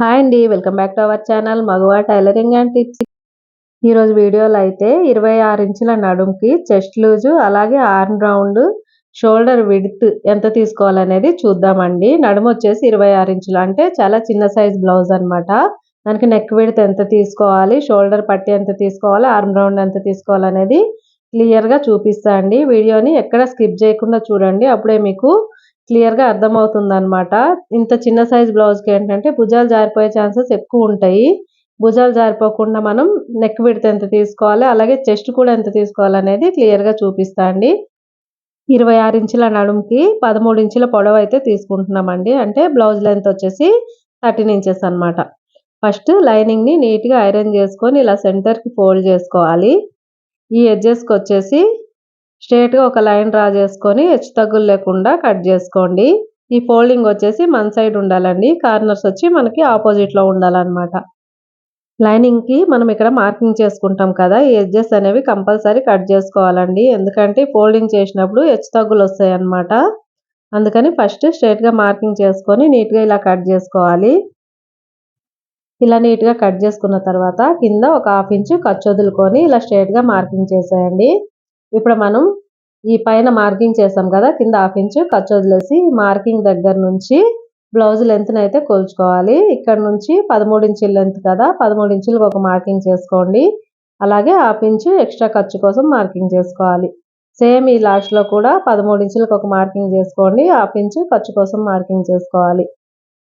Hi అండి welcome back to our channel మగవా tailoring and tips. ఈరోజు వీడియోలో అయితే ఇరవై ఆరు ఇంచుల నడుముకి చెస్ట్ లూజు అలాగే ఆర్మ్ రౌండ్ షోల్డర్ విడ్త్ ఎంత తీసుకోవాలనేది చూద్దామండి. నడుము వచ్చేసి ఇరవై ఆరు ఇంచులు అంటే చాలా చిన్న సైజ్ బ్లౌజ్ అనమాట దానికి నెక్ విడ్త్ ఎంత తీసుకోవాలి షోల్డర్ పట్టి ఎంత తీసుకోవాలి ఆర్మ్ రౌండ్ ఎంత తీసుకోవాలనేది క్లియర్గా చూపిస్తా అండి. వీడియోని ఎక్కడ స్కిప్ చేయకుండా చూడండి అప్పుడే మీకు క్లియర్గా అర్థమవుతుంది అనమాట ఇంత చిన్న సైజ్ బ్లౌజ్కి ఏంటంటే భుజాలు జారిపోయే ఛాన్సెస్ ఎక్కువ ఉంటాయి. భుజాలు జారిపోకుండా మనం నెక్ విడత ఎంత తీసుకోవాలి అలాగే చెస్ట్ కూడా ఎంత తీసుకోవాలి అనేది క్లియర్గా చూపిస్తా అండి. ఇరవై ఆరు ఇంచుల నడుముకి పదమూడు ఇంచుల పొడవు అయితే తీసుకుంటున్నామండి. అంటే బ్లౌజ్ లెంత్ వచ్చేసి థర్టీన్ ఇంచెస్ అనమాట ఫస్ట్ లైనింగ్ని నీట్గా ఐరన్ చేసుకొని ఇలా సెంటర్కి ఫోల్డ్ చేసుకోవాలి. ఈ ఎడ్జెస్కి వచ్చేసి స్ట్రేట్గా ఒక లైన్ డ్రా చేసుకొని హెచ్చు తగ్గులు లేకుండా కట్ చేసుకోండి. ఈ ఫోల్డింగ్ వచ్చేసి మన సైడ్ ఉండాలండి. కార్నర్స్ వచ్చి మనకి ఆపోజిట్లో ఉండాలన్నమాట. లైనింగ్కి మనం ఇక్కడ మార్కింగ్ చేసుకుంటాం కదా ఈ ఎడ్జెస్ అనేవి కంపల్సరీ కట్ చేసుకోవాలండి. ఎందుకంటే ఫోల్డింగ్ చేసినప్పుడు హెచ్చు తగ్గులు వస్తాయి అన్నమాట అందుకని ఫస్ట్ స్ట్రేట్గా మార్కింగ్ చేసుకొని నీట్గా ఇలా కట్ చేసుకోవాలి. ఇలా నీట్గా కట్ చేసుకున్న తర్వాత కింద ఒక హాఫ్ ఇంచు ఖర్చు వదులుకొని ఇలా స్ట్రేట్గా మార్కింగ్ చేసేయండి. ఇప్పుడు మనం ఈ పైన మార్కింగ్ చేసాం కదా కింద హాఫ్ ఇంచు ఖర్చు వదిలేసి మార్కింగ్ దగ్గర నుంచి బ్లౌజ్ లెంత్ అయితే కొలుచుకోవాలి. ఇక్కడ నుంచి పదమూడు ఇంచుల లెంత్ కదా పదమూడు ఇంచులకు ఒక మార్కింగ్ చేసుకోండి. అలాగే హాఫ్ ఇంచు ఎక్స్ట్రా ఖర్చు కోసం మార్కింగ్ చేసుకోవాలి. సేమ్ ఈ లాస్ట్లో కూడా పదమూడు ఇంచులకు ఒక మార్కింగ్ చేసుకోండి హాఫ్ ఇంచు ఖర్చు కోసం మార్కింగ్ చేసుకోవాలి.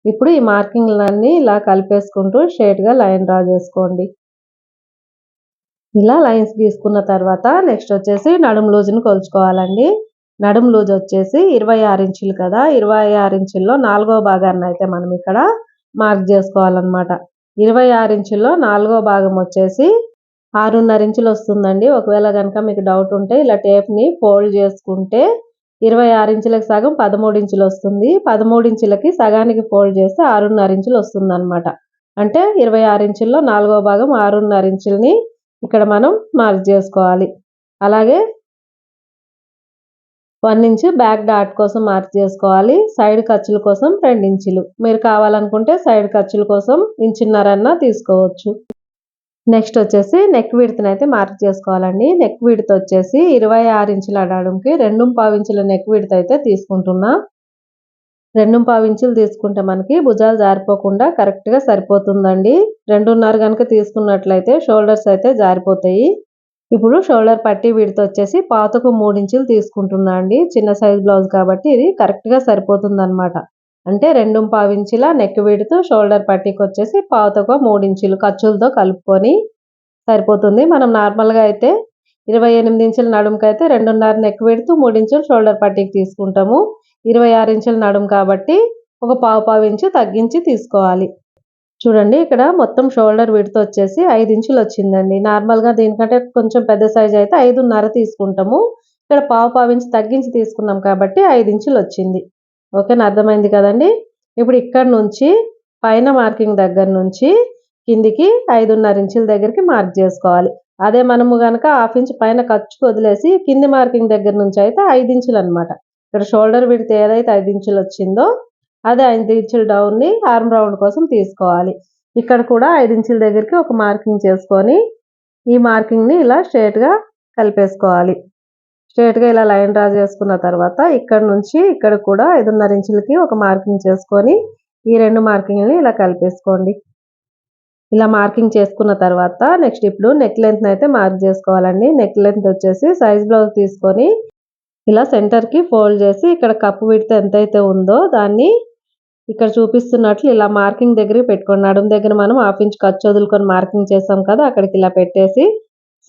ఇప్పుడు ఈ మార్కింగ్లన్నీ ఇలా కలిపేసుకుంటూ స్ట్రేట్గా లైన్ డ్రా చేసుకోండి. ఇలా లైన్స్ గీసుకున్న తర్వాత నెక్స్ట్ వచ్చేసి నడుము లూజుని కొలుచుకోవాలండి. నడుము లూజ్ వచ్చేసి ఇరవై ఆరు ఇంచులు కదా ఇరవై ఆరు ఇంచుల్లో నాలుగో భాగాన్ని అయితే మనం ఇక్కడ మార్క్ చేసుకోవాలన్నమాట. ఇరవై ఆరు ఇంచుల్లో నాలుగో భాగం వచ్చేసి ఆరున్నర ఇంచులు వస్తుందండి. ఒకవేళ కనుక మీకు డౌట్ ఉంటే ఇలా టేప్ని ఫోల్డ్ చేసుకుంటే ఇరవై ఆరు ఇంచులకు సగం పదమూడు ఇంచులు వస్తుంది. పదమూడు ఇంచులకి సగానికి ఫోల్డ్ చేస్తే ఆరున్నర ఇంచులు వస్తుంది అనమాట అంటే ఇరవై ఆరు ఇంచుల్లో నాలుగో భాగం ఆరున్నర ఇంచుల్ని ఇక్కడ మనం మార్క్ చేసుకోవాలి. అలాగే వన్ ఇంచ్ బ్యాక్ డాట్ కోసం మార్క్ చేసుకోవాలి. సైడ్ ఖర్చుల కోసం రెండు ఇంచులు మీరు కావాలనుకుంటే సైడ్ ఖర్చుల కోసం ఇంచున్నరన్నా తీసుకోవచ్చు. నెక్స్ట్ వచ్చేసి నెక్ విడతను అయితే మార్క్ చేసుకోవాలండి. నెక్ విడత వచ్చేసి ఇరవై ఆరు ఇంచుల అడడంకి రెండు పావు ఇంచుల నెక్ విడత అయితే తీసుకుంటున్నా. రెండు పావించులు తీసుకుంటే మనకి భుజాలు జారిపోకుండా కరెక్ట్గా సరిపోతుందండి. రెండున్నర కనుక తీసుకున్నట్లయితే షోల్డర్స్ అయితే జారిపోతాయి. ఇప్పుడు షోల్డర్ పట్టి విడత వచ్చేసి పాతకు మూడు ఇంచులు తీసుకుంటున్నా అండి. చిన్న సైజ్ బ్లౌజ్ కాబట్టి ఇది కరెక్ట్గా సరిపోతుంది అనమాట అంటే రెండు పావు ఇంచుల నెక్ విడుతూ షోల్డర్ పట్టీకి వచ్చేసి పావుతకు మూడించులు ఖర్చులతో కలుపుకొని సరిపోతుంది. మనం నార్మల్గా అయితే ఇరవై ఎనిమిది ఇంచుల నడుముకి అయితే రెండున్నర నెక్ విడుతూ మూడించులు షోల్డర్ పట్టీకి తీసుకుంటాము. ఇరవై ఆరు ఇంచుల నడుము కాబట్టి ఒక పావు పావు ఇంచు తగ్గించి తీసుకోవాలి. చూడండి ఇక్కడ మొత్తం షోల్డర్ విడత వచ్చేసి ఐదు ఇంచులు వచ్చిందండి. నార్మల్గా దీనికంటే కొంచెం పెద్ద సైజ్ అయితే ఐదున్నర తీసుకుంటాము. ఇక్కడ పావు పావు ఇంచు తగ్గించి తీసుకున్నాం కాబట్టి ఐదు ఇంచులు వచ్చింది. ఓకేనా అర్థమైంది కదండి? ఇప్పుడు ఇక్కడ నుంచి పైన మార్కింగ్ దగ్గర నుంచి కిందికి ఐదున్నర ఇంచుల దగ్గరికి మార్క్ చేసుకోవాలి. అదే మనము కనుక హాఫ్ ఇంచ్ పైన ఖర్చు వదిలేసి కింది మార్కింగ్ దగ్గర నుంచి అయితే ఐదు ఇంచులు అనమాట ఇక్కడ షోల్డర్ విడితే ఏదైతే ఐదు ఇంచులు వచ్చిందో అదే ఐదు ఇంచుల డౌన్ని ఆర్మ్ రౌండ్ కోసం తీసుకోవాలి. ఇక్కడ కూడా ఐదు ఇంచుల దగ్గరికి ఒక మార్కింగ్ చేసుకొని ఈ మార్కింగ్ని ఇలా స్ట్రేట్గా కలిపేసుకోవాలి. స్ట్రేట్గా ఇలా లైన్ డ్రా చేసుకున్న తర్వాత ఇక్కడ నుంచి ఇక్కడ కూడా ఐదున్నర ఇంచులకి ఒక మార్కింగ్ చేసుకొని ఈ రెండు మార్కింగ్ని ఇలా కలిపేసుకోండి. ఇలా మార్కింగ్ చేసుకున్న తర్వాత నెక్స్ట్ ఇప్పుడు నెక్ లెంత్ని అయితే మార్క్ చేసుకోవాలండి. నెక్ లెంత్ వచ్చేసి సైజ్ బ్లౌజ్ తీసుకొని ఇలా సెంటర్కి ఫోల్డ్ చేసి ఇక్కడ కప్పు విడితే ఎంతైతే ఉందో దాన్ని ఇక్కడ చూపిస్తున్నట్లు ఇలా మార్కింగ్ దగ్గరికి పెట్టుకోండి. నడుము దగ్గర మనం హాఫ్ ఇంచ్ ఖర్చు వదులుకొని మార్కింగ్ చేసాం కదా అక్కడికి ఇలా పెట్టేసి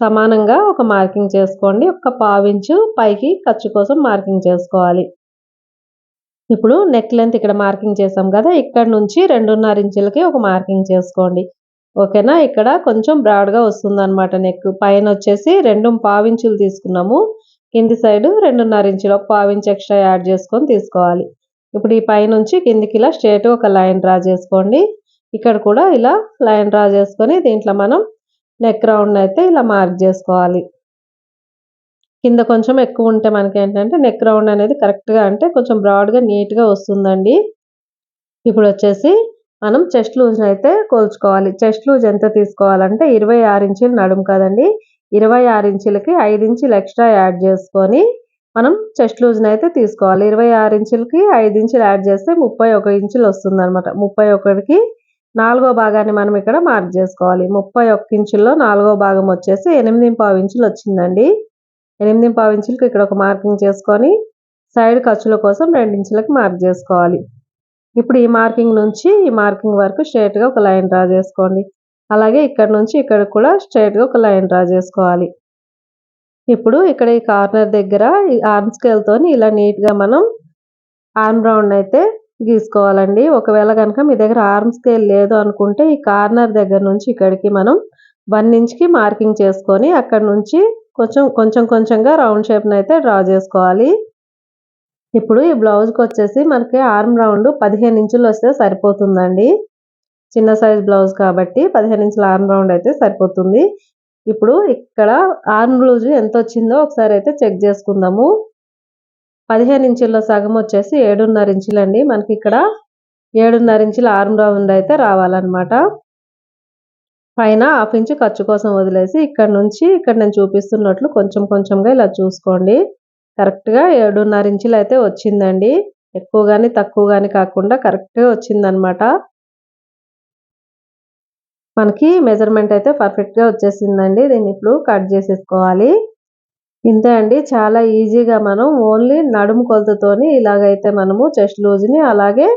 సమానంగా ఒక మార్కింగ్ చేసుకోండి. ఒక పావించు పైకి ఖర్చు కోసం మార్కింగ్ చేసుకోవాలి. ఇప్పుడు నెక్ లెంత్ ఇక్కడ మార్కింగ్ చేసాం కదా ఇక్కడ నుంచి రెండున్నర ఇంచులకి ఒక మార్కింగ్ చేసుకోండి. ఓకేనా? ఇక్కడ కొంచెం బ్రాడ్గా వస్తుంది అనమాట నెక్ పైన వచ్చేసి రెండు పావించులు తీసుకున్నాము. కింది సైడ్ రెండున్నర ఇంచులు ఒక పావు ఎక్స్ట్రా యాడ్ చేసుకొని తీసుకోవాలి. ఇప్పుడు ఈ పైనుంచి కిందికి ఇలా స్ట్రేట్ ఒక లైన్ డ్రా చేసుకోండి. ఇక్కడ కూడా ఇలా లైన్ డ్రా చేసుకొని దీంట్లో మనం నెక్ రౌండ్ అయితే ఇలా మార్క్ చేసుకోవాలి. కింద కొంచెం ఎక్కువ ఉంటే మనకి ఏంటంటే నెక్ రౌండ్ అనేది కరెక్ట్గా అంటే కొంచెం బ్రాడ్గా నీట్గా వస్తుందండి. ఇప్పుడు వచ్చేసి మనం చెస్ట్ లూజ్ని అయితే కోల్చుకోవాలి. చెస్ట్ లూజ్ ఎంత తీసుకోవాలంటే ఇరవై ఆరు ఇంచులు నడుము కదండి. ఇరవై ఆరు ఇంచులకి ఐదు ఇంచులు ఎక్స్ట్రా యాడ్ చేసుకొని మనం చెస్ట్ లూజ్ని అయితే తీసుకోవాలి. ఇరవై ఆరు ఇంచులకి ఐదు ఇంచులు యాడ్ చేస్తే ముప్పై ఒక ఇంచులు వస్తుంది అనమాట ముప్పై ఒకటికి నాలుగో భాగాన్ని మనం ఇక్కడ మార్క్ చేసుకోవాలి. ముప్పై ఒక్క ఇంచుల్లో నాలుగో భాగం వచ్చేసి ఎనిమిది పావు ఇంచులు వచ్చిందండి. ఎనిమిది పావు ఇంచులకి ఇక్కడ ఒక మార్కింగ్ చేసుకొని సైడ్ ఖర్చుల కోసం రెండు ఇంచులకు మార్క్ చేసుకోవాలి. ఇప్పుడు ఈ మార్కింగ్ నుంచి ఈ మార్కింగ్ వరకు స్ట్రేట్గా ఒక లైన్ డ్రా చేసుకోండి. అలాగే ఇక్కడ నుంచి ఇక్కడ కూడా స్ట్రైట్గా ఒక లైన్ డ్రా చేసుకోవాలి. ఇప్పుడు ఇక్కడ ఈ కార్నర్ దగ్గర ఈ ఆర్మ్ స్కేల్తో ఇలా నీట్గా మనం ఆర్మ్ రౌండ్ అయితే గీసుకోవాలండి. ఒకవేళ కనుక మీ దగ్గర ఆర్మ్ స్కేల్ లేదు అనుకుంటే ఈ కార్నర్ దగ్గర నుంచి ఇక్కడికి మనం వన్ ఇంచ్కి మార్కింగ్ చేసుకొని అక్కడ నుంచి కొంచెం కొంచెం కొంచెంగా రౌండ్ షేప్ని అయితే డ్రా చేసుకోవాలి. ఇప్పుడు ఈ బ్లౌజ్కి వచ్చేసి మనకి ఆర్మ్ రౌండ్ పదిహేను ఇంచులు వస్తే సరిపోతుందండి. చిన్న సైజ్ బ్లౌజ్ కాబట్టి పదిహేను ఇంచుల ఆర్మ్ రౌండ్ అయితే సరిపోతుంది. ఇప్పుడు ఇక్కడ ఆర్మ్ బ్లౌజ్ ఎంత వచ్చిందో ఒకసారి అయితే చెక్ చేసుకుందాము. పదిహేను ఇంచుల్లో సగం వచ్చేసి ఏడున్నర ఇంచులండి. మనకి ఇక్కడ ఏడున్నర ఇంచుల ఆర్మ్ రౌండ్ అయితే రావాలన్నమాట. పైన హాఫ్ ఇంచు ఖర్చు కోసం వదిలేసి ఇక్కడ నుంచి ఇక్కడ నేను చూపిస్తున్నట్లు కొంచెం కొంచెంగా ఇలా చూసుకోండి. కరెక్ట్గా ఏడున్నర ఇంచులు అయితే వచ్చిందండి. ఎక్కువ కానీ తక్కువ కానీ కాకుండా కరెక్ట్గా వచ్చిందనమాట మనకి మెజర్మెంట్ అయితే పర్ఫెక్ట్గా వచ్చేసిందండి. దీన్ని ఇప్పుడు కట్ చేసేసుకోవాలి. ఇంతే అండి. చాలా ఈజీగా మనం ఓన్లీ నడుము కొలతతోని ఇలాగైతే మనము చెస్ట్ లూజ్ని అలాగే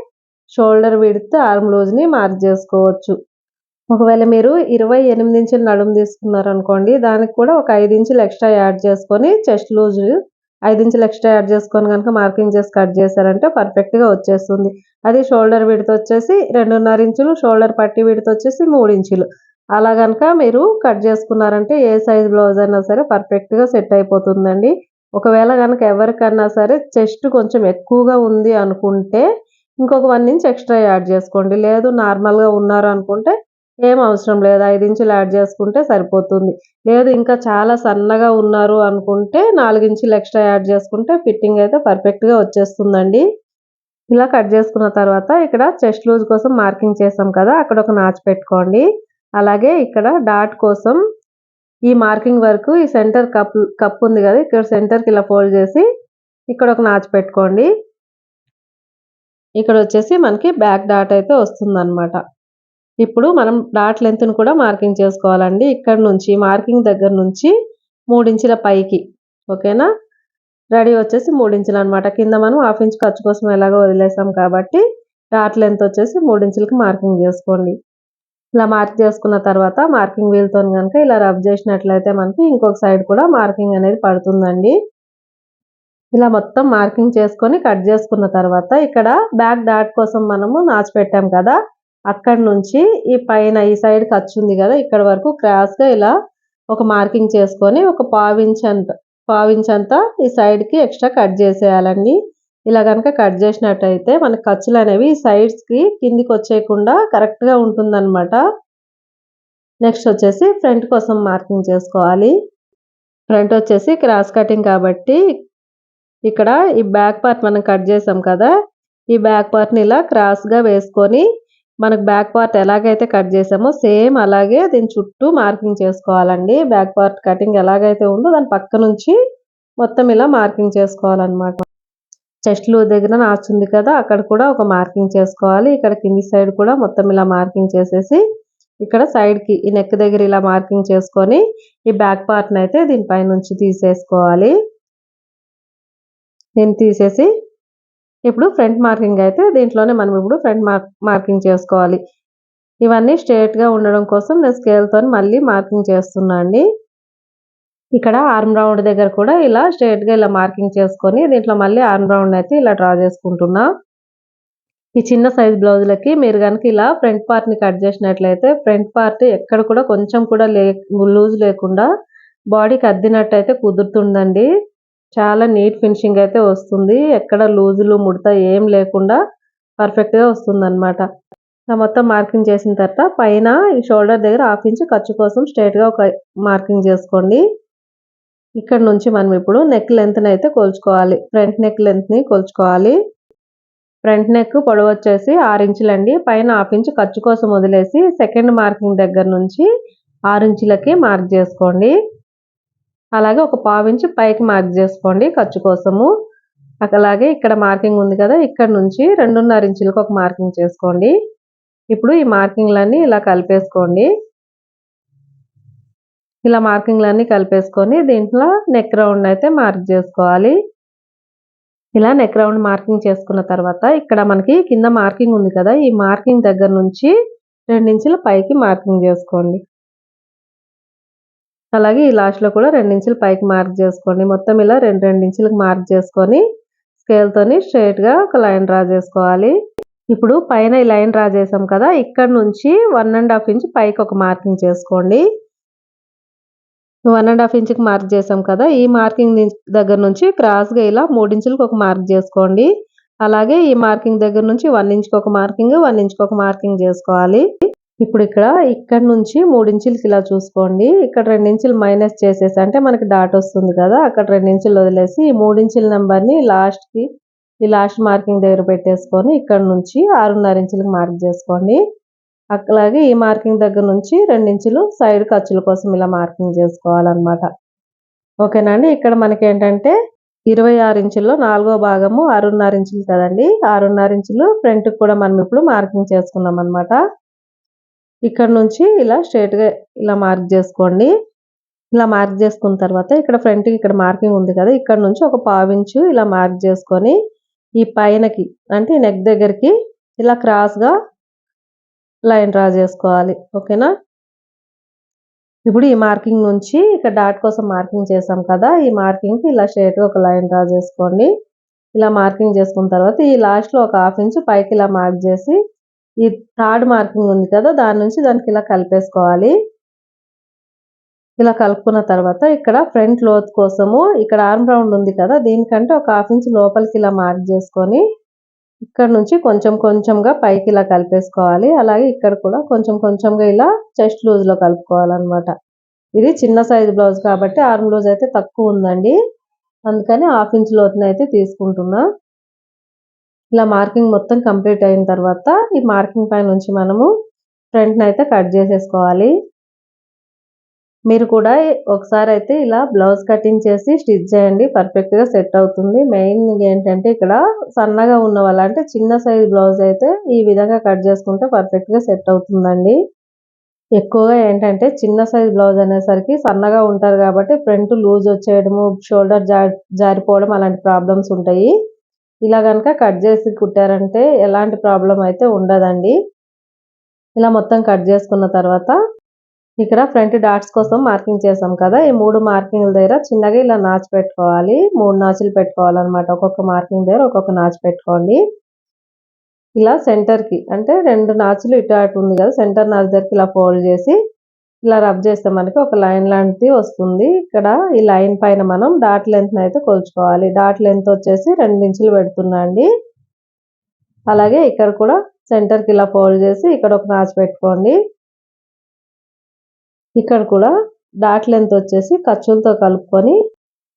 షోల్డర్ విడ్త్ ఆర్మ్ లూజ్ని మార్క్ చేసుకోవచ్చు. ఒకవేళ మీరు ఇరవై ఎనిమిది ఇంచులు నడుము తీసుకున్నారనుకోండి దానికి కూడా ఒక ఐదు ఇంచులు ఎక్స్ట్రా యాడ్ చేసుకొని చెస్ట్ లూజ్ ఐదు ఇంచులు ఎక్స్ట్రా యాడ్ చేసుకొని కనుక మార్కింగ్ చేసి కట్ చేశారంటే పర్ఫెక్ట్గా వచ్చేస్తుంది. అది షోల్డర్ విడత వచ్చేసి రెండున్నర ఇంచులు షోల్డర్ పట్టి విడత వచ్చేసి మూడు ఇంచులు. అలా కనుక మీరు కట్ చేసుకున్నారంటే ఏ సైజ్ బ్లౌజ్ అయినా సరే పర్ఫెక్ట్గా సెట్ అయిపోతుందండి. ఒకవేళ కనుక ఎవరికన్నా సరే చెస్ట్ కొంచెం ఎక్కువగా ఉంది అనుకుంటే ఇంకొక వన్ ఇంచ్ ఎక్స్ట్రా యాడ్ చేసుకోండి. లేదు నార్మల్గా ఉన్నారు అనుకుంటే ఏం అవసరం లేదు. ఐదు ఇంచులు యాడ్ చేసుకుంటే సరిపోతుంది. లేదు ఇంకా చాలా సన్నగా ఉన్నారు అనుకుంటే నాలుగు ఇంచులు ఎక్స్ట్రా యాడ్ చేసుకుంటే ఫిట్టింగ్ అయితే పర్ఫెక్ట్గా వచ్చేస్తుందండి. ఇలా కట్ చేసుకున్న తర్వాత ఇక్కడ చెస్ట్ లూజ్ కోసం మార్కింగ్ చేసాం కదా అక్కడ ఒక నాచు పెట్టుకోండి. అలాగే ఇక్కడ డాట్ కోసం ఈ మార్కింగ్ వరకు ఈ సెంటర్ కప్ కప్ ఉంది కదా ఇక్కడ సెంటర్కి ఇలా ఫోల్డ్ చేసి ఇక్కడ ఒక నాచు పెట్టుకోండి. ఇక్కడ వచ్చేసి మనకి బ్యాక్ డాట్ అయితే వస్తుంది ఇప్పుడు మనం డాట్ లెంత్ను కూడా మార్కింగ్ చేసుకోవాలండి. ఇక్కడ నుంచి మార్కింగ్ దగ్గర నుంచి మూడించుల పైకి ఓకేనా రెడీ వచ్చేసి మూడించులు అనమాట కింద మనం హాఫ్ ఇంచ్ ఖర్చు కోసం ఎలాగో వదిలేసాం కాబట్టి డాట్ లెంత్ వచ్చేసి మూడించులకి మార్కింగ్ చేసుకోండి. ఇలా మార్క్ చేసుకున్న తర్వాత మార్కింగ్ వీల్తో కనుక ఇలా రబ్ చేసినట్లయితే మనకి ఇంకొక సైడ్ కూడా మార్కింగ్ అనేది పడుతుందండి. ఇలా మొత్తం మార్కింగ్ చేసుకొని కట్ చేసుకున్న తర్వాత ఇక్కడ బ్యాక్ డాట్ కోసం మనము నాచి పెట్టాం కదా అక్కడ నుంచి ఈ పైన ఈ సైడ్ ఖర్చు ఉంది కదా ఇక్కడ వరకు క్రాస్గా ఇలా ఒక మార్కింగ్ చేసుకొని ఒక పావించ్ అంత పావించ్ అంతా ఈ సైడ్కి ఎక్స్ట్రా కట్ చేసేయాలండి. ఇలా కనుక కట్ చేసినట్టయితే మన ఖర్చులు అనేవి సైడ్స్కి కిందికి వచ్చేయకుండా కరెక్ట్గా ఉంటుందన్నమాట. నెక్స్ట్ వచ్చేసి ఫ్రంట్ కోసం మార్కింగ్ చేసుకోవాలి. ఫ్రంట్ వచ్చేసి క్రాస్ కటింగ్ కాబట్టి ఇక్కడ ఈ బ్యాక్ పార్ట్ మనం కట్ చేసాం కదా ఈ బ్యాక్ పార్ట్ని ఇలా క్రాస్గా వేసుకొని మనకు బ్యాక్ పార్ట్ ఎలాగైతే కట్ చేసామో సేమ్ అలాగే దీని చుట్టూ మార్కింగ్ చేసుకోవాలండి. బ్యాక్ పార్ట్ కటింగ్ ఎలాగైతే ఉందో దాని పక్క నుంచి మొత్తం ఇలా మార్కింగ్ చేసుకోవాలన్నమాట. చెస్ట్లు దగ్గర నాచుంది కదా అక్కడ కూడా ఒక మార్కింగ్ చేసుకోవాలి. ఇక్కడ కింది సైడ్ కూడా మొత్తం ఇలా మార్కింగ్ చేసేసి ఇక్కడ సైడ్కి ఈ నెక్ దగ్గర ఇలా మార్కింగ్ చేసుకొని ఈ బ్యాక్ పార్ట్ని అయితే దీనిపై నుంచి తీసేసుకోవాలి. నేను తీసేసి ఇప్పుడు ఫ్రంట్ మార్కింగ్ అయితే దీంట్లోనే మనం ఇప్పుడు ఫ్రంట్ మార్కింగ్ చేసుకోవాలి. ఇవన్నీ స్ట్రేట్గా ఉండడం కోసం నేను స్కేల్తో మళ్ళీ మార్కింగ్ చేస్తున్నా అండి. ఇక్కడ ఆర్మ్ రౌండ్ దగ్గర కూడా ఇలా స్ట్రేట్గా ఇలా మార్కింగ్ చేసుకొని దీంట్లో మళ్ళీ ఆర్మ్ రౌండ్ అయితే ఇలా డ్రా చేసుకుంటున్నా. ఈ చిన్న సైజ్ బ్లౌజులకి మీరు కనుక ఇలా ఫ్రంట్ పార్ట్ని కట్ చేసినట్లయితే ఫ్రంట్ పార్ట్ ఎక్కడ కూడా కొంచెం కూడా లే లూజ్ లేకుండా బాడీకి అద్దినట్టు అయితే కుదురుతుందండి. చాలా నీట్ ఫినిషింగ్ అయితే వస్తుంది. ఎక్కడ లూజులు ముడత ఏం లేకుండా పర్ఫెక్ట్గా వస్తుంది అనమాట మొత్తం మార్కింగ్ చేసిన తర్వాత పైన ఈ షోల్డర్ దగ్గర హాఫ్ ఇంచ్ ఖర్చు కోసం స్ట్రైట్గా ఒక మార్కింగ్ చేసుకోండి. ఇక్కడ నుంచి మనం ఇప్పుడు నెక్ లెంత్ని అయితే కొలుచుకోవాలి. ఫ్రంట్ నెక్ లెంత్ని కొలుచుకోవాలి. ఫ్రంట్ నెక్ పొడవు వచ్చేసి ఆరు ఇంచులండి పైన హాఫ్ ఇంచు ఖర్చు కోసం వదిలేసి సెకండ్ మార్కింగ్ దగ్గర నుంచి ఆరు ఇంచులకి మార్క్ చేసుకోండి. అలాగే ఒక పావు ఇంచు పైకి మార్క్ చేసుకోండి ఖర్చు కోసము. అలాగే ఇక్కడ మార్కింగ్ ఉంది కదా ఇక్కడ నుంచి రెండున్నర ఇంచులకు ఒక మార్కింగ్ చేసుకోండి. ఇప్పుడు ఈ మార్కింగ్లన్నీ ఇలా కలిపేసుకోండి. ఇలా మార్కింగ్లన్నీ కలిపేసుకొని దీంట్లో నెక్ రౌండ్ అయితే మార్క్ చేసుకోవాలి. ఇలా నెక్ రౌండ్ మార్కింగ్ చేసుకున్న తర్వాత ఇక్కడ మనకి కింద మార్కింగ్ ఉంది కదా ఈ మార్కింగ్ దగ్గర నుంచి రెండించుల పైకి మార్కింగ్ చేసుకోండి. అలాగే ఈ లాస్ట్లో కూడా రెండించులు పైకి మార్క్ చేసుకోండి. మొత్తం ఇలా రెండు రెండించులకు మార్క్ చేసుకొని స్కేల్తోని స్ట్రైట్గా ఒక లైన్ డ్రా చేసుకోవాలి. ఇప్పుడు పైన ఈ లైన్ డ్రా చేసాం కదా ఇక్కడ నుంచి వన్ అండ్ హాఫ్ ఇంచ్ పైకి ఒక మార్కింగ్ చేసుకోండి. వన్ అండ్ హాఫ్ ఇంచ్కి మార్క్ చేసాం కదా ఈ మార్కింగ్ దగ్గర నుంచి క్రాస్గా ఇలా మూడించులకు ఒక మార్క్ చేసుకోండి. అలాగే ఈ మార్కింగ్ దగ్గర నుంచి వన్ ఇంచ్కి ఒక మార్కింగ్ వన్ ఇంచ్కి ఒక మార్కింగ్ చేసుకోవాలి. ఇప్పుడు ఇక్కడ ఇక్కడ నుంచి మూడించులకి ఇలా చూసుకోండి. ఇక్కడ రెండించులు మైనస్ చేసేసి అంటే మనకి డాట్ వస్తుంది కదా అక్కడ రెండించులు వదిలేసి ఈ మూడించుల నెంబర్ని లాస్ట్కి ఈ లాస్ట్ మార్కింగ్ దగ్గర పెట్టేసుకొని ఇక్కడ నుంచి ఆరున్నర ఇంచులకు మార్క్ చేసుకోండి. అలాగే ఈ మార్కింగ్ దగ్గర నుంచి రెండించులు సైడ్ ఖర్చుల కోసం ఇలా మార్కింగ్ చేసుకోవాలన్నమాట. ఓకేనండి ఇక్కడ మనకి ఏంటంటే ఇరవై ఆరు ఇంచుల్లో నాలుగో భాగము ఆరున్నర ఇంచులు కదండి. ఆరున్నర ఇంచులు ఫ్రంట్కి కూడా మనం ఇప్పుడు మార్కింగ్ చేసుకున్నాం అనమాట ఇక్కడ నుంచి ఇలా స్ట్రైట్గా ఇలా మార్క్ చేసుకోండి. ఇలా మార్క్ చేసుకున్న తర్వాత ఇక్కడ ఫ్రంట్కి ఇక్కడ మార్కింగ్ ఉంది కదా ఇక్కడ నుంచి ఒక పావించు ఇలా మార్క్ చేసుకొని ఈ పైనకి అంటే నెక్ దగ్గరికి ఇలా క్రాస్గా లైన్ డ్రా చేసుకోవాలి. ఓకేనా ఇప్పుడు ఈ మార్కింగ్ నుంచి ఇక్కడ డాట్ కోసం మార్కింగ్ చేసాం కదా ఈ మార్కింగ్కి ఇలా స్ట్రేట్గా ఒక లైన్ డ్రా చేసుకోండి. ఇలా మార్కింగ్ చేసుకున్న తర్వాత ఈ లాస్ట్లో ఒక హాఫ్ ఇంచ్ పైకి ఇలా మార్క్ చేసి ఈ థర్డ్ మార్కింగ్ ఉంది కదా దాని నుంచి దానికి ఇలా కలిపేసుకోవాలి. ఇలా కలుపుకున్న తర్వాత ఇక్కడ ఫ్రంట్ లోత్ కోసము ఇక్కడ ఆర్మ్ రౌండ్ ఉంది కదా దీనికంటే ఒక హాఫ్ ఇంచ్ లోపలికి ఇలా మార్క్ చేసుకొని ఇక్కడ నుంచి కొంచెం కొంచెంగా పైకి ఇలా కలిపేసుకోవాలి. అలాగే ఇక్కడ కూడా కొంచెం కొంచెంగా ఇలా చెస్ట్ లూజ్లో కలుపుకోవాలన్నమాట. ఇది చిన్న సైజ్ బ్లౌజ్ కాబట్టి ఆర్మ్ లూజ్ అయితే తక్కువ ఉందండి. అందుకని హాఫ్ ఇంచ్ లోతున అయితే తీసుకుంటున్నా. ఇలా మార్కింగ్ మొత్తం కంప్లీట్ అయిన తర్వాత ఈ మార్కింగ్ పై నుంచి మనము ఫ్రంట్ని అయితే కట్ చేసేసుకోవాలి. మీరు కూడా ఒకసారి అయితే ఇలా బ్లౌజ్ కటింగ్ చేసి స్టిచ్ చేయండి. పర్ఫెక్ట్గా సెట్ అవుతుంది. మెయిన్ ఏంటంటే ఇక్కడ సన్నగా ఉన్న వాళ్ళ అంటే చిన్న సైజ్ బ్లౌజ్ అయితే ఈ విధంగా కట్ చేసుకుంటే పర్ఫెక్ట్గా సెట్ అవుతుందండి. ఎక్కువగా ఏంటంటే చిన్న సైజ్ బ్లౌజ్ అనేసరికి సన్నగా ఉంటారు కాబట్టి ఫ్రంట్ లూజ్ వచ్చేయడము షోల్డర్ జారిపోవడం అలాంటి ప్రాబ్లమ్స్ ఉంటాయి. ఇలా కనుక కట్ చేసి కుట్టారంటే ఎలాంటి ప్రాబ్లం అయితే ఉండదండి. ఇలా మొత్తం కట్ చేసుకున్న తర్వాత ఇక్కడ ఫ్రంట్ డాట్స్ కోసం మార్కింగ్ చేసాం కదా. ఈ మూడు మార్కింగ్ల దగ్గర చిన్నగా ఇలా నాచు పెట్టుకోవాలి. మూడు నాచులు పెట్టుకోవాలన్నమాట. ఒక్కొక్క మార్కింగ్ దగ్గర ఒక్కొక్క నాచు పెట్టుకోండి. ఇలా సెంటర్కి అంటే రెండు నాచులు ఇటు అటు ఉంది కదా. సెంటర్ నాచు దగ్గరికి ఇలా ఫోల్డ్ చేసి ఇలా రబ్ చేస్తే మనకి ఒక లైన్ లాంటిది వస్తుంది. ఇక్కడ ఈ లైన్ పైన మనం డాట్ లెంత్ని అయితే కొలుచుకోవాలి. డాట్ లెంత్ వచ్చేసి రెండు ఇంచులు పెడుతున్నా అండి. అలాగే ఇక్కడ కూడా సెంటర్కి ఇలా ఫోల్డ్ చేసి ఇక్కడ ఒక నాచు పెట్టుకోండి. ఇక్కడ కూడా డాట్ లెంత్ వచ్చేసి ఖర్చులతో కలుపుకొని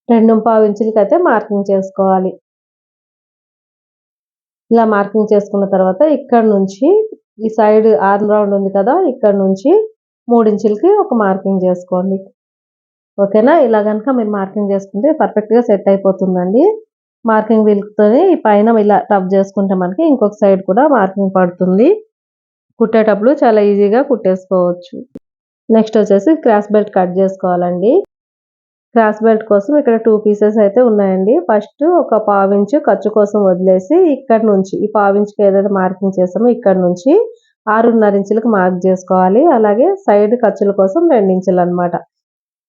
రెండు పావు ఇంచులకి అయితే మార్కింగ్ చేసుకోవాలి. ఇలా మార్కింగ్ చేసుకున్న తర్వాత ఇక్కడ నుంచి ఈ సైడ్ ఆర్మ్ రౌండ్ ఉంది కదా ఇక్కడ నుంచి మూడించులకి ఒక మార్కింగ్ చేసుకోండి. ఓకేనా? ఇలా కనుక మీరు మార్కింగ్ చేసుకుంటే పర్ఫెక్ట్గా సెట్ అయిపోతుందండి. మార్కింగ్ వీల్తోని ఈ పైన ఇలా టప్ చేసుకుంటే మనకి ఇంకొక సైడ్ కూడా మార్కింగ్ పడుతుంది. కుట్టేటప్పుడు చాలా ఈజీగా కుట్టేసుకోవచ్చు. నెక్స్ట్ వచ్చేసి క్రాస్ బెల్ట్ కట్ చేసుకోవాలండి. క్రాస్ బెల్ట్ కోసం ఇక్కడ టూ పీసెస్ అయితే ఉన్నాయండి. ఫస్ట్ ఒక పావించు ఖర్చు కోసం వదిలేసి ఇక్కడ నుంచి ఈ పావించుకి ఏదైతే మార్కింగ్ చేసామో ఇక్కడ నుంచి ఆరున్నర ఇంచులకు మార్క్ చేసుకోవాలి. అలాగే సైడ్ ఖర్చుల కోసం రెండు ఇంచులు అనమాట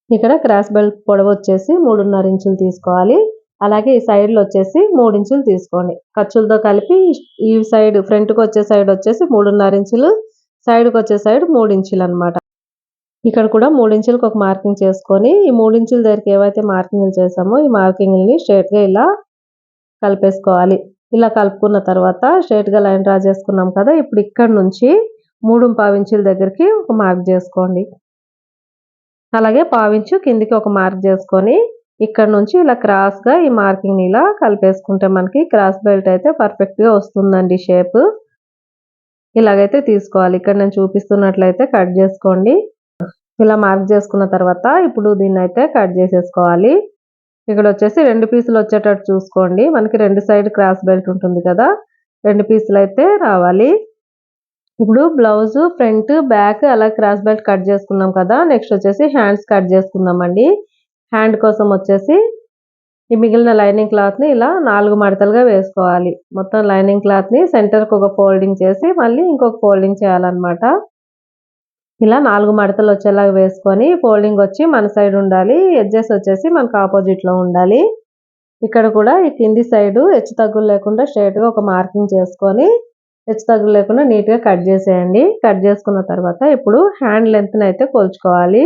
ఇక్కడ క్రాస్ బెల్ట్ పొడవు వచ్చేసి మూడున్నర ఇంచులు తీసుకోవాలి. అలాగే ఈ సైడ్లో వచ్చేసి మూడు ఇంచులు తీసుకోండి. ఖర్చులతో కలిపి ఈ సైడ్ ఫ్రంట్కి వచ్చే సైడ్ వచ్చేసి మూడున్నర ఇంచులు సైడ్కి వచ్చే సైడ్ మూడు ఇంచులు అనమాట ఇక్కడ కూడా మూడు ఇంచులకు ఒక మార్కింగ్ చేసుకొని ఈ మూడు ఇంచుల దగ్గరికి ఏవైతే మార్కింగ్లు చేసామో ఈ మార్కింగ్ని స్ట్రేట్గా ఇలా కలిపేసుకోవాలి. ఇలా కలుపుకున్న తర్వాత స్ట్రైట్గా లైన్ డ్రా చేసుకున్నాం కదా ఇప్పుడు ఇక్కడ నుంచి మూడు పావించుల దగ్గరికి ఒక మార్క్ చేసుకోండి. అలాగే పావించు కిందికి ఒక మార్క్ చేసుకొని ఇక్కడ నుంచి ఇలా క్రాస్గా ఈ మార్కింగ్ని ఇలా కలిపేసుకుంటే మనకి క్రాస్ బెల్ట్ అయితే పర్ఫెక్ట్గా వస్తుందండి షేప్. ఇలాగైతే తీసుకోవాలి. ఇక్కడ నేను చూపిస్తున్నట్లయితే కట్ చేసుకోండి. ఇలా మార్క్ చేసుకున్న తర్వాత ఇప్పుడు దీన్ని అయితే కట్ చేసేసుకోవాలి. ఇక్కడ వచ్చేసి రెండు పీసులు వచ్చేటట్టు చూసుకోండి. మనకి రెండు సైడ్ క్రాస్ బెల్ట్ ఉంటుంది కదా. రెండు పీసులు అయితే రావాలి. ఇప్పుడు బ్లౌజ్ ఫ్రంట్ బ్యాక్ అలా క్రాస్ బెల్ట్ కట్ చేసుకున్నాం కదా. నెక్స్ట్ వచ్చేసి హ్యాండ్స్ కట్ చేసుకుందామండి. హ్యాండ్ కోసం వచ్చేసి ఈ మిగిలిన లైనింగ్ క్లాత్ని ఇలా నాలుగు మడతలుగా వేసుకోవాలి. మొత్తం లైనింగ్ క్లాత్ని సెంటర్కి ఒక ఫోల్డింగ్ చేసి మళ్ళీ ఇంకొక ఫోల్డింగ్ చేయాలన్నమాట. ఇలా నాలుగు మడతలు వచ్చేలాగా వేసుకొని ఫోల్డింగ్ వచ్చి మన సైడ్ ఉండాలి. ఎడ్జెస్ వచ్చేసి మనకు ఆపోజిట్లో ఉండాలి. ఇక్కడ కూడా ఈ కింది సైడ్ హెచ్చు తగ్గులు లేకుండా స్ట్రైట్గా ఒక మార్కింగ్ చేసుకొని హెచ్చు తగ్గులు లేకుండా నీట్గా కట్ చేసేయండి. కట్ చేసుకున్న తర్వాత ఇప్పుడు హ్యాండ్ లెంత్ని అయితే కొలుచుకోవాలి.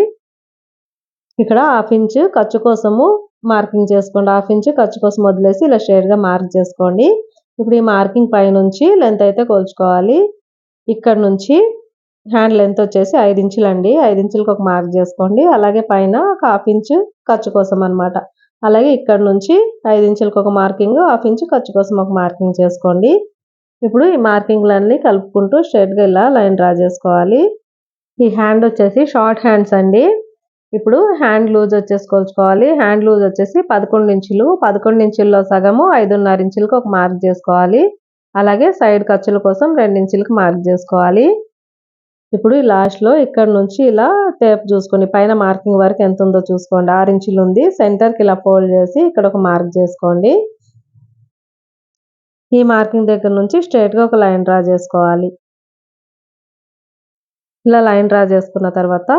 ఇక్కడ హాఫ్ ఇంచ్ ఖర్చు కోసము మార్కింగ్ చేసుకోండి. హాఫ్ ఇంచ్ ఖర్చు కోసం వదిలేసి ఇలా స్ట్రైట్గా మార్క్ చేసుకోండి. ఇప్పుడు ఈ మార్కింగ్ పైనుంచి లెంత్ అయితే కొలుచుకోవాలి. ఇక్కడ నుంచి హ్యాండ్ లెంత్ వచ్చేసి ఐదు ఇంచులు అండి ఐదు ఇంచులకు ఒక మార్క్ చేసుకోండి. అలాగే పైన ఒక హాఫ్ ఇంచు ఖర్చు కోసం అనమాట అలాగే ఇక్కడ నుంచి ఐదు ఇంచులకు ఒక మార్కింగ్ హాఫ్ ఇంచు ఖర్చు కోసం ఒక మార్కింగ్ చేసుకోండి. ఇప్పుడు ఈ మార్కింగ్లన్నీ కలుపుకుంటూ స్ట్రైట్గా ఇలా లైన్ డ్రా చేసుకోవాలి. ఈ హ్యాండ్ వచ్చేసి షార్ట్ హ్యాండ్స్ అండి. ఇప్పుడు హ్యాండ్ లూజ్ వచ్చేసి కొలుచుకోవాలి హ్యాండ్ లూజ్ వచ్చేసి పదకొండు ఇంచులు. పదకొండు ఇంచుల్లో సగము ఐదున్నర ఇంచులకు ఒక మార్క్ చేసుకోవాలి. అలాగే సైడ్ ఖర్చుల కోసం రెండు ఇంచులకు మార్క్ చేసుకోవాలి. ఇప్పుడు లాస్ట్లో ఇక్కడ నుంచి ఇలా టేప్ చూసుకోండి పైన మార్కింగ్ వరకు ఎంత ఉందో చూసుకోండి. ఆరు ఇంచులు ఉంది. సెంటర్కి ఇలా ఫోల్డ్ చేసి ఇక్కడ ఒక మార్క్ చేసుకోండి. ఈ మార్కింగ్ దగ్గర నుంచి స్ట్రైట్గా ఒక లైన్ డ్రా చేసుకోవాలి. ఇలా లైన్ డ్రా చేసుకున్న తర్వాత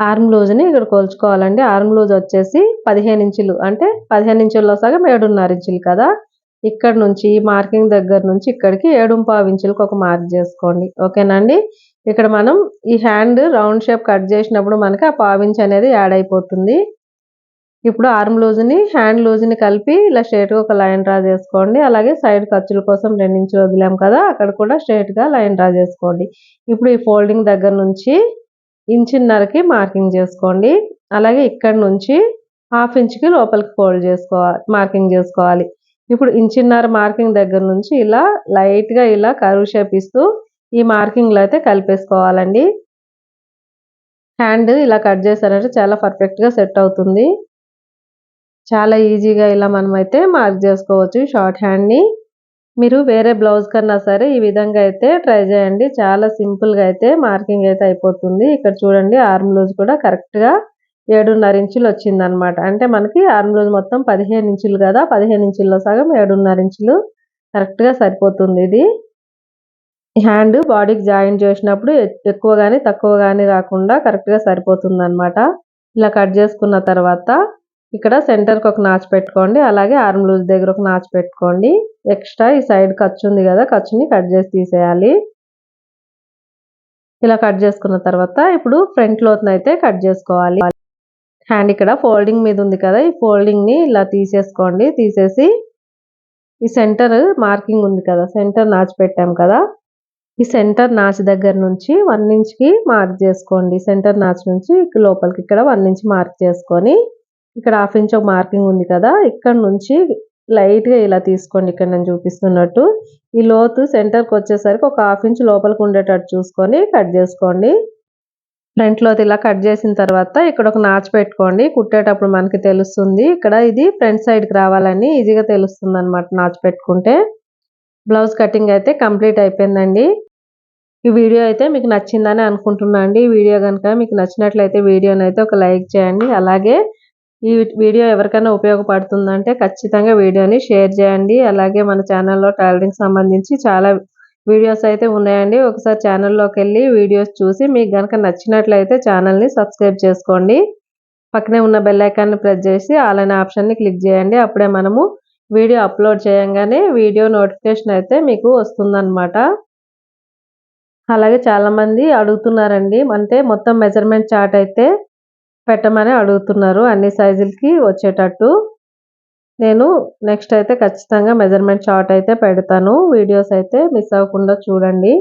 ఆర్మ్ లూజ్ని ఇక్కడ కొలుచుకోవాలండి. ఆర్మ్ లూజ్ వచ్చేసి పదిహేను ఇంచులు అంటే పదిహేను ఇంచుల్లో సగం ఏడున్నర ఇంచులు కదా. ఇక్కడ నుంచి ఈ మార్కింగ్ దగ్గర నుంచి ఇక్కడికి ఏడు పావు ఇంచులకు ఒక మార్క్ చేసుకోండి. ఓకేనండి ఇక్కడ మనం ఈ హ్యాండ్ రౌండ్ షేప్ కట్ చేసినప్పుడు మనకి ఆ పావించ్ అనేది యాడ్ అయిపోతుంది. ఇప్పుడు ఆర్మ్ లూజ్ని హ్యాండ్ లూజ్ని కలిపి ఇలా స్ట్రేట్గా ఒక లైన్ డ్రా చేసుకోండి. అలాగే సైడ్ ఖర్చుల కోసం రెండు వదిలాం కదా అక్కడ కూడా స్ట్రేట్గా లైన్ డ్రా చేసుకోండి. ఇప్పుడు ఈ ఫోల్డింగ్ దగ్గర నుంచి ఇంచున్నరకి మార్కింగ్ చేసుకోండి. అలాగే ఇక్కడ నుంచి హాఫ్ ఇంచ్కి లోపలికి ఫోల్డ్ చేసుకోవాలి మార్కింగ్ చేసుకోవాలి. ఇప్పుడు ఇంచిన్నర మార్కింగ్ దగ్గర నుంచి ఇలా లైట్గా ఇలా కరువు షేప్ ఇస్తూ ఈ మార్కింగ్లో అయితే కలిపేసుకోవాలండి. హ్యాండ్ ఇలా కట్ చేశారంటే చాలా పర్ఫెక్ట్గా సెట్ అవుతుంది. చాలా ఈజీగా ఇలా మనమైతే మార్క్ చేసుకోవచ్చు షార్ట్ హ్యాండ్ని మీరు వేరే బ్లౌజ్ కన్నా సరే ఈ విధంగా అయితే ట్రై చేయండి. చాలా సింపుల్గా అయితే మార్కింగ్ అయితే అయిపోతుంది. ఇక్కడ చూడండి ఆర్మ్ లూజ్ కూడా కరెక్ట్గా ఏడున్నర ఇంచులు వచ్చిందనమాట అంటే మనకి ఆర్మ్ రోజు మొత్తం పదిహేను ఇంచులు కదా పదిహేను ఇంచుల్లో సగం ఏడున్నర ఇంచులు కరెక్ట్గా సరిపోతుంది ఇది. హ్యాండ్ బాడీకి జాయిన్ చేసినప్పుడు ఎక్కువ కానీ తక్కువ కానీ రాకుండా కరెక్ట్గా సరిపోతుంది అనమాట ఇలా కట్ చేసుకున్న తర్వాత ఇక్కడ సెంటర్కి ఒక నాచు పెట్టుకోండి అలాగే ఆర్మ్ లూజ్ దగ్గర ఒక నాచు పెట్టుకోండి. ఎక్స్ట్రా ఈ సైడ్ ఖర్చు ఉంది కదా ఖర్చుని కట్ చేసి తీసేయాలి. ఇలా కట్ చేసుకున్న తర్వాత ఇప్పుడు ఫ్రంట్ లోతునైతే కట్ చేసుకోవాలి. హ్యాండ్ ఇక్కడ ఫోల్డింగ్ మీద ఉంది కదా ఈ ఫోల్డింగ్ని ఇలా తీసేసుకోండి. తీసేసి ఈ సెంటర్ మార్కింగ్ ఉంది కదా సెంటర్ నాచి పెట్టాం కదా ఈ సెంటర్ నాచ్ దగ్గర నుంచి వన్ ఇంచ్కి మార్క్ చేసుకోండి. సెంటర్ నాచ్ నుంచి లోపలికి ఇక్కడ వన్ ఇంచ్ మార్క్ చేసుకొని ఇక్కడ హాఫ్ ఇంచ్ ఒక మార్కింగ్ ఉంది కదా ఇక్కడ నుంచి లైట్గా ఇలా తీసుకోండి. ఇక్కడ నేను చూపిస్తున్నట్టు ఈ లోతు సెంటర్కి వచ్చేసరికి ఒక హాఫ్ ఇంచ్ లోపలికి ఉండేటట్టు చూసుకొని కట్ చేసుకోండి. ఫ్రంట్ లోతు ఇలా కట్ చేసిన తర్వాత ఇక్కడ ఒక నాచ్ పెట్టుకోండి. కుట్టేటప్పుడు మనకి తెలుస్తుంది. ఇక్కడ ఇది ఫ్రంట్ సైడ్కి రావాలని ఈజీగా తెలుస్తుంది అనమాట నాచ్ పెట్టుకుంటే. బ్లౌజ్ కటింగ్ అయితే కంప్లీట్ అయిపోయిందండి. ఈ వీడియో అయితే మీకు నచ్చిందని అనుకుంటున్నా అండి. ఈ వీడియో కనుక మీకు నచ్చినట్లయితే వీడియోని అయితే ఒక లైక్ చేయండి. అలాగే ఈ వీడియో ఎవరికైనా ఉపయోగపడుతుందంటే ఖచ్చితంగా వీడియోని షేర్ చేయండి. అలాగే మన ఛానల్లో టైలరింగ్ సంబంధించి చాలా వీడియోస్ అయితే ఉన్నాయండి. ఒకసారి ఛానల్లోకి వెళ్ళి వీడియోస్ చూసి మీకు కనుక నచ్చినట్లయితే ఛానల్ని సబ్స్క్రైబ్ చేసుకోండి. పక్కనే ఉన్న బెల్ ఐకాన్ని ప్రెస్ చేసి అలానే ఆప్షన్ని క్లిక్ చేయండి. అప్పుడే మనము వీడియో అప్లోడ్ చేయంగానే వీడియో నోటిఫికేషన్ అయితే మీకు వస్తుందన్నమాట. అలాగే చాలామంది అడుగుతున్నారండి. అంటే మొత్తం మెజర్మెంట్ చార్ట్ అయితే పెట్టమని అడుగుతున్నారు. అన్ని సైజులకి వచ్చేటట్టు. నేను నెక్స్ట్ అయితే ఖచ్చితంగా మెజర్మెంట్ చార్ట్ అయితే పెడతాను. వీడియోస్ అయితే మిస్ అవ్వకుండా చూడండి.